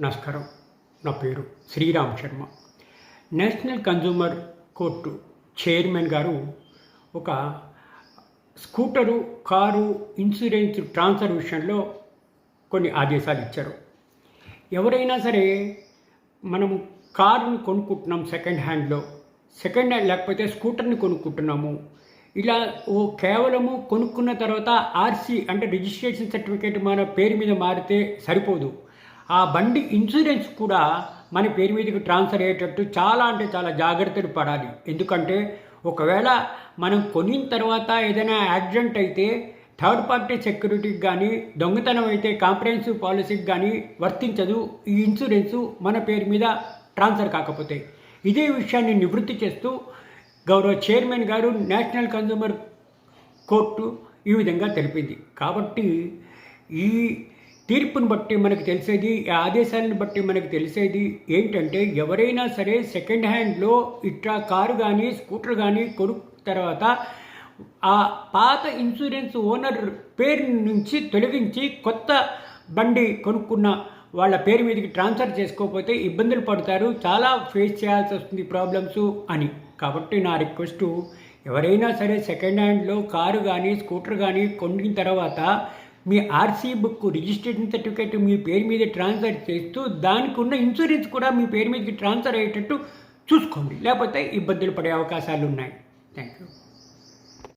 నమస్కారం. నా పేరు Sriram Sharma. National consumer court chairman గారు ఒక స్కూటరు కారు ఇన్సూరెన్స్ ట్రాన్స్ఫర్ విషయంలో కొన్ని ఆదేశాలు ఇచ్చారు. ఎవరైనా సరే మనం కారుని కొనుక్కుంటున్నాం సెకండ్ హ్యాండ్లో. సెకండ్ హ్యాండ్ లేకపోతే స్కూటర్ని కొనుక్కుంటున్నాము. ఇలా ఓ కేవలము కొనుక్కున్న తర్వాత ఆర్సీ అంటే రిజిస్ట్రేషన్ సర్టిఫికేట్ మన పేరు మీద మారితే సరిపోదు. ఆ బండి ఇన్సూరెన్స్ కూడా మన పేరు మీదకి ట్రాన్స్ఫర్ అయ్యేటట్టు చాలా అంటే చాలా జాగ్రత్తలు పడాలి. ఎందుకంటే ఒకవేళ మనం కొనిన తర్వాత ఏదైనా యాక్సిడెంట్ అయితే థర్డ్ పార్టీ సెక్యూరిటీకి కానీ దొంగతనం అయితే కాంప్రహెన్సివ్ పాలసీకి కానీ వర్తించదు. ఈ ఇన్సూరెన్సు మన పేరు మీద ట్రాన్స్ఫర్ కాకపోతే. ఇదే విషయాన్ని నివృత్తి చేస్తూ గౌరవ చైర్మన్ గారు నేషనల్ కన్జ్యూమర్ కోర్టు ఈ విధంగా తెలిపింది. కాబట్టి ఈ తీర్పును బట్టి మనకు తెలిసేది ఆదేశాలను బట్టి మనకు తెలిసేది ఏంటంటే ఎవరైనా సరే సెకండ్ హ్యాండ్లో ఇట్లా కారు కానీ స్కూటర్ కానీ కొనుక్కున్న తర్వాత ఆ పాత ఇన్సూరెన్స్ ఓనర్ పేరు నుంచి తొలగించి కొత్త బండి కొనుక్కున్న వాళ్ళ పేరు మీదకి ట్రాన్స్ఫర్ చేసుకోకపోతే ఇబ్బందులు పడతారు చాలా ఫేస్ చేయాల్సి వస్తుంది ప్రాబ్లమ్స్ అని. కాబట్టి నా రిక్వెస్ట్ ఎవరైనా సరే సెకండ్ హ్యాండ్లో కారు కానీ స్కూటర్ కానీ కొనిన తర్వాత మీ ఆర్సీ బుక్ రిజిస్ట్రేషన్ సర్టిఫికేట్ మీ పేరు మీద ట్రాన్స్ఫర్ చేస్తూ దానికి ఉన్న ఇన్సూరెన్స్ కూడా మీ పేరు మీదకి ట్రాన్స్ఫర్ అయ్యేటట్టు చూసుకోండి. లేకపోతే ఇబ్బందులు పడే అవకాశాలు ఉన్నాయి థ్యాంక్ యూ